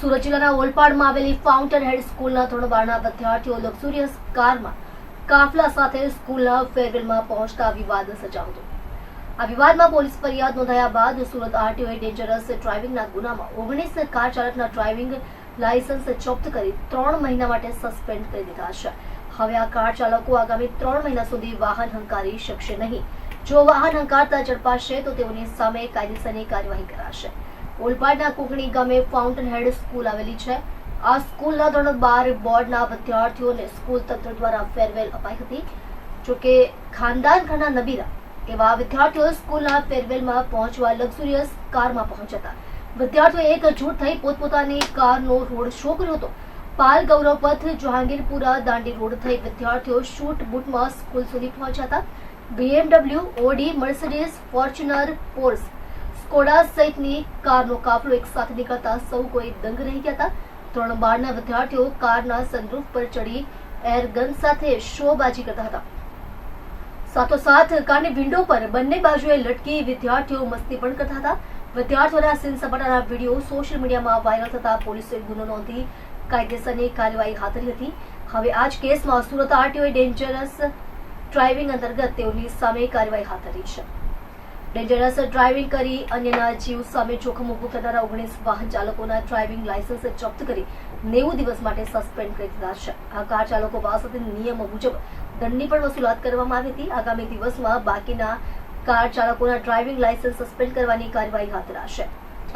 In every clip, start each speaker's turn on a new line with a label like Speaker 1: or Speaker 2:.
Speaker 1: સુરત જિલ્લાના ઓલપાડમાં આવેલી ફાઉન્ટેન હેડ સ્કૂલના ધોરણ બારના વિદ્યાર્થીઓ લક્ઝુરિયસ કારમાં કાફલા સાથે સ્કૂલના ફેરવેલમાં પહોંચતા વિવાદ સર્જાયો આ વિવાદમાં પોલીસ ફરિયાદ નોંધાયા બાદ સુરત આરટીઓએ ડેન્જરસ ડ્રાઇવિંગના ગુનામાં ઓગણીસ કાર ચાલકના ડ્રાઇવિંગ લાયસન્સ જપ્ત કરી ત્રણ મહિના માટે સસ્પેન્ડ કરી દીધા છે. હવે આ કાર ચાલકો આગામી ત્રણ મહિના સુધી વાહન હંકારી શકશે નહીં. જો વાહન હંકારતા ઝડપાશે તો તેઓની સામે કાયદેસરની કાર્યવાહી કરાશે. ઓલપાડના કુકણી ગામે ફાઉન્ટન હેડ સ્કૂલ આવેલી છે. આ સ્કૂલના ધોરણ બાર બોર્ડના વિદ્યાર્થીઓને સ્કૂલ તંત્ર દ્વારા ફેરવેલ અપાઈ હતી. જોકે ખાનદાન ઘરના નબીરા એવા વિદ્યાર્થીઓ સ્કૂલના ફેરવેલમાં પહોંચવા લક્ઝુરિયસ કારમાં પહોંચ્યા હતા. વિદ્યાર્થીઓ એક જૂથ થઈ પોતપોતાની કારનો રોડ શો કર્યો હતો. પાલ ગૌરવ પથ જહાંગીરપુરા, દાંડી રોડ થઈ વિદ્યાર્થીઓ શૂટ બૂટમાં સ્કૂલ સુધી પહોંચ્યા હતા. BMW Audi Mercedes Fortuner Porsche Skoda સહિતની કારનો કાફલો એક સાથે નીકળતા સૌ કોઈ દંગ રહી ગયા હતા. ત્રણ બારના વિદ્યાર્થીઓ કારના સનરૂફ પર ચડી એરગન સાથે શોબાજી કરતા હતા. સાથોસાથ કારની વિન્ડો પર બંને બાજુએ લટકી વિદ્યાર્થીઓ મસ્તી પણ કરતા હતા. વિદ્યાર્થીઓના સીન સપાટાના વીડિયો સોશિયલ મીડિયામાં વાયરલ થતા પોલીસે ગુનો નોંધી કાયદેસરની કાર્યવાહી હાથ ધરી હતી. હવે આ જ કેસમાં સુરત આરટીઓએ ડેન્જરસ ડ્રાઇવિંગ અંતર્ગત તેઓની સામે કાર્યવાહી હાથ ધરી છે. ડેન્જરસ ડ્રાઇવિંગ કરી અન્યના જીવ સામે જોખમ ઊભું થનારા ઓગણીસ વાહન ચાલકોના ડ્રાઇવિંગ લાયસન્સ જપ્ત કરી નેવું દિવસ માટે સસ્પેન્ડ કરી દીધા છે. આ કાર ચાલકો પાસેથી નિયમો મુજબ દંડની પણ વસૂલાત કરવામાં આવી હતી. આગામી દિવસમાં બાકીના કાર ચાલકોના ડ્રાઇવિંગ લાયસન્સ સસ્પેન્ડ કરવાની કાર્યવાહી હાથ ધરાશે.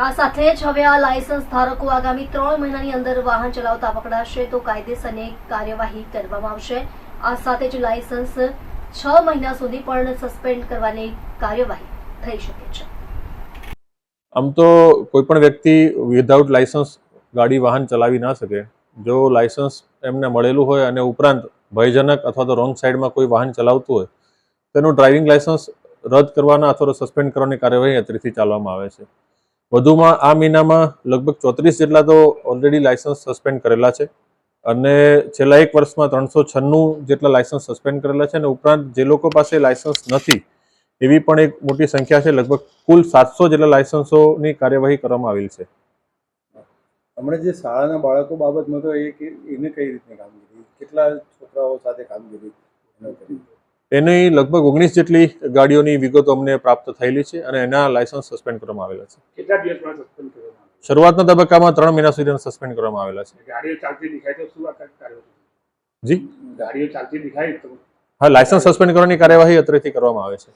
Speaker 1: આ સાથે જ હવે આ લાયસન્સ ધારકો આગામી ત્રણ મહિનાની અંદર વાહન ચલાવતા પકડાશે તો કાયદેસરની કાર્યવાહી કરવામાં આવશે. આ સાથે જ લાયસન્સ છ મહિના સુધી પણ સસ્પેન્ડ કરવાની કાર્યવાહી થઈ શકે છે.
Speaker 2: આમ તો કોઈ પણ વ્યક્તિ વિધાઉટ લાયસન્સ ગાડી, વાહન ચલાવી ના શકે. જો લાયસન્સ એમને મળેલું હોય અને ઉપરાંત ભયજનક અથવા તો રોંગ સાઈડમાં કોઈ વાહન ચલાવતું હોય તેનું ડ્રાઇવિંગ લાયસન્સ રદ કરવાના અથવા સસ્પેન્ડ કરવાની કાર્યવાહી અત્રેથી ચાલવામાં આવે છે. વધુમાં આ મહિનામાં લગભગ ચોત્રીસ જેટલા તો ઓલરેડી લાયસન્સ સસ્પેન્ડ કરેલા છે અને છેલ્લા એક વર્ષમાં ત્રણસો છન્નું જેટલા લાયસન્સ સસ્પેન્ડ કરેલા છે અને ઉપરાંત જે લોકો પાસે લાયસન્સ નથી એવી પણ એક મોટી સંખ્યા છે. લગભગ કુલ સાતસો જેટલા લાયસન્સોની કાર્યવાહી કરવામાં આવેલી છે.
Speaker 3: હમણાં જે શાળાના બાળકો બાબતમાં તો એ એને કઈ રીતની કામગીરી? કેટલા છોકરાઓ સાથે કામગીરી કરી?
Speaker 2: એની લગભગ ઓગણીસ જેટલી ગાડીઓની વિગતો અમને પ્રાપ્ત થયેલી છે અને એના લાયસન્સ સસ્પેન્ડ કરવામાં આવેલા છે.
Speaker 4: કેટલા દિવસમાં સસ્પેન્ડ કરવામાં
Speaker 2: શરૂઆતના તબક્કામાં ત્રણ મહિના સુધી સસ્પેન્ડ કરવામાં આવેલા છે.
Speaker 4: ગાડીઓ ચાલતી દેખાય તો શું કાર્યવાહી
Speaker 2: જી?
Speaker 4: ગાડીઓ ચાલતી દેખાય તો?
Speaker 2: હા લાયસન્સ સસ્પેન્ડ કરવાની કાર્યવાહી અત્રેથી કરવામાં આવે છે.